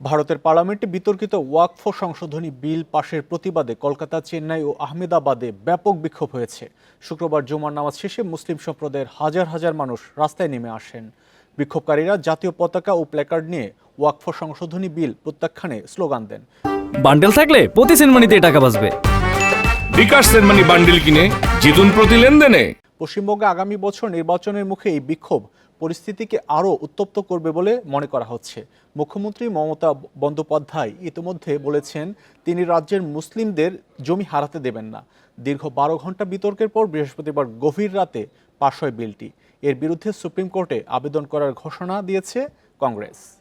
ভারতের পার্লামেন্টে বিতর্কিত ওয়াকফ সংশোধনী বিল পাশের প্রতিবাদে কলকাতা চেন্নাই ও আহমেদাবাদে ব্যাপক বিক্ষোভ হয়েছে। শুক্রবার জুমার নামাজ শেষে মুসলিম সম্প্রদায়ের হাজার হাজার মানুষ রাস্তায় নেমে আসেন। বিক্ষোভকারীরা জাতীয় পতাকা ও প্ল্যাকার্ড নিয়ে ওয়াকফ সংশোধনী বিল প্রত্যাখ্যানে স্লোগান দেন। বান্ডেল থাকলে প্রতি সেনমানিতে টাকা বাঁচবে। বিকাশ সেনমানি বান্ডিল কিনে জিতুন প্রতি লেনদেনে। পশ্চিমবঙ্গে আগামী বছর নির্বাচনের মুখে এই বিক্ষোভ পরিস্থিতিকে আরও উত্তপ্ত করবে বলে মনে করা হচ্ছে। মুখ্যমন্ত্রী মমতা বন্দ্যোপাধ্যায় ইতিমধ্যে বলেছেন, তিনি রাজ্যের মুসলিমদের জমি হারাতে দেবেন না। দীর্ঘ বারো ঘণ্টা বিতর্কের পর বৃহস্পতিবার গভীর রাতে পাশ হয় বিলটি। এর বিরুদ্ধে সুপ্রিম কোর্টে আবেদন করার ঘোষণা দিয়েছে কংগ্রেস।